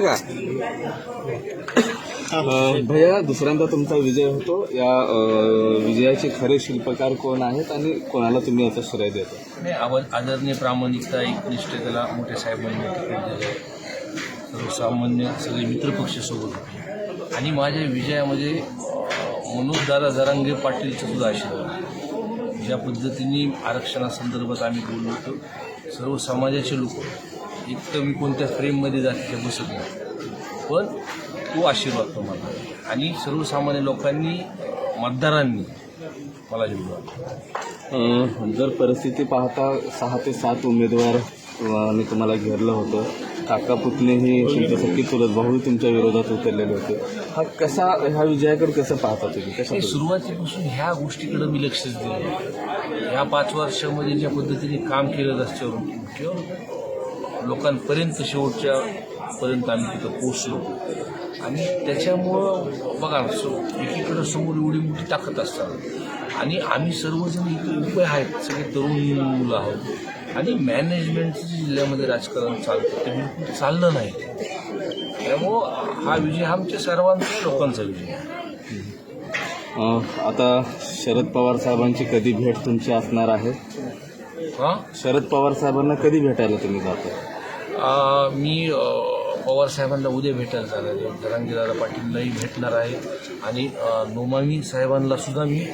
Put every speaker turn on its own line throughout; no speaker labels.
का? भैया दुसऱ्यांदा तुमचा विजय होतो. या विजयाचे खरे शिल्पकार कोण आहेत आणि कोणाला तुम्ही याचं श्रेय देता?
नाही आवाज आदरणीय प्रामाणिकता एक निष्ठेला मोठ्या साहेबांनी तिकीट दिलं सर्वसामान्य सगळे मित्रपक्ष सोबत होते. आणि माझ्या विजयामध्ये अं, मनोजदादा जरांगे पाटीलचं सुद्धा आशीर्वाद. ज्या पद्धतीने आरक्षणासंदर्भात आम्ही बोललो होतो सर्व समाजाचे लोक एक तर मी कोणत्याच फ्रेममध्ये जातीच्या बसत नाही. पण तो आशीर्वाद तो मला. आणि सर्वसामान्य लोकांनी मतदारांनी मला निवडून
जर परिस्थिती पाहता सहा ते सात उमेदवार आणि तुम्हाला घेरलं होतं. काका पुतणेही तुमच्यासाठी चुलत भाऊही तुमच्या विरोधात उतरलेले होते. हा कसा ह्या विजयाकडे कसं पाहता तुम्ही?
नाही, सुरुवातीपासून ह्या गोष्टीकडे मी लक्षच दिलं. ह्या पाच वर्षामध्ये ज्या पद्धतीने काम केलं रस्त्यावरून किंवा लोकांपर्यंत शेवटच्या पर्यंत आम्ही तिथं पोचलो आणि त्याच्यामुळं बघा सो एकीकडं समोर एवढी मोठी ताकद असतात. आणि आम्ही सर्वजण इकडे उभे आहेत सगळे तरुण मुलं आहोत. आणि मॅनेजमेंटचं जिल्ह्यामध्ये राजकारण चालतं ते बिलकुल चाललं नाही. त्यामुळं हा विजय हा आमच्या सर्वांचा लोकांचा विजय आहे.
आता शरद पवार साहेबांची कधी भेट तुमची असणार आहे? शरद पवार साहेबांना कधी भेटायला तुम्ही जाता?
मी पवार साहेबांना उद्या भेटायला जाणार आहे. जरांगीदादा पाटीललाही भेटणार आहे. आणि नोमामी साहेबांना सुद्धा मी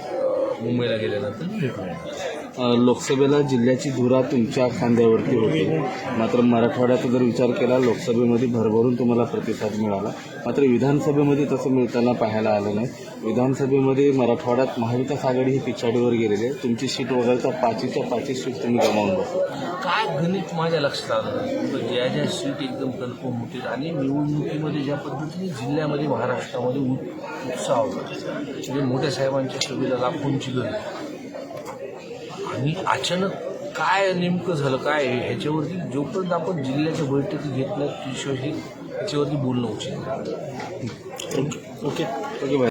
मुंबईला गेल्यानंतर भेटून येणार
अं, लोकसभेला जिल्ह्याची धुरा तुमच्या खांद्यावरती होती. मात्र मराठवाड्याचा जर विचार केला लोकसभेमध्ये भरभरून तुम्हाला प्रतिसाद मिळाला. मात्र विधानसभेमध्ये तसं मिळताना पाहायला आलं नाही. विधानसभेमध्ये मराठवाड्यात महाविकास आघाडी ही पिछाडीवर गेलेली आहे. तुमची सीट वगैरेचा पाचीच्या पाचीच सीट तुम्ही गमावून बसला.
काय गणित माझ्या लक्षात आलं म्हणजे ज्या ज्या सीट एकदम कन्फर्म होतील आणि निवडणुकीमध्ये ज्या पद्धतीने जिल्ह्यामध्ये महाराष्ट्रामध्ये उत्साह होता. म्हणजे मोठ्या साहेबांच्या सभेला लाखोंची गरज आणि अचानक काय नेमकं झालं काय ह्याच्यावरती जोपर्यंत आपण जिल्ह्याच्या बैठकी घेत नाही हे- बोलणं उचित ओके
ओके. ओके. बाय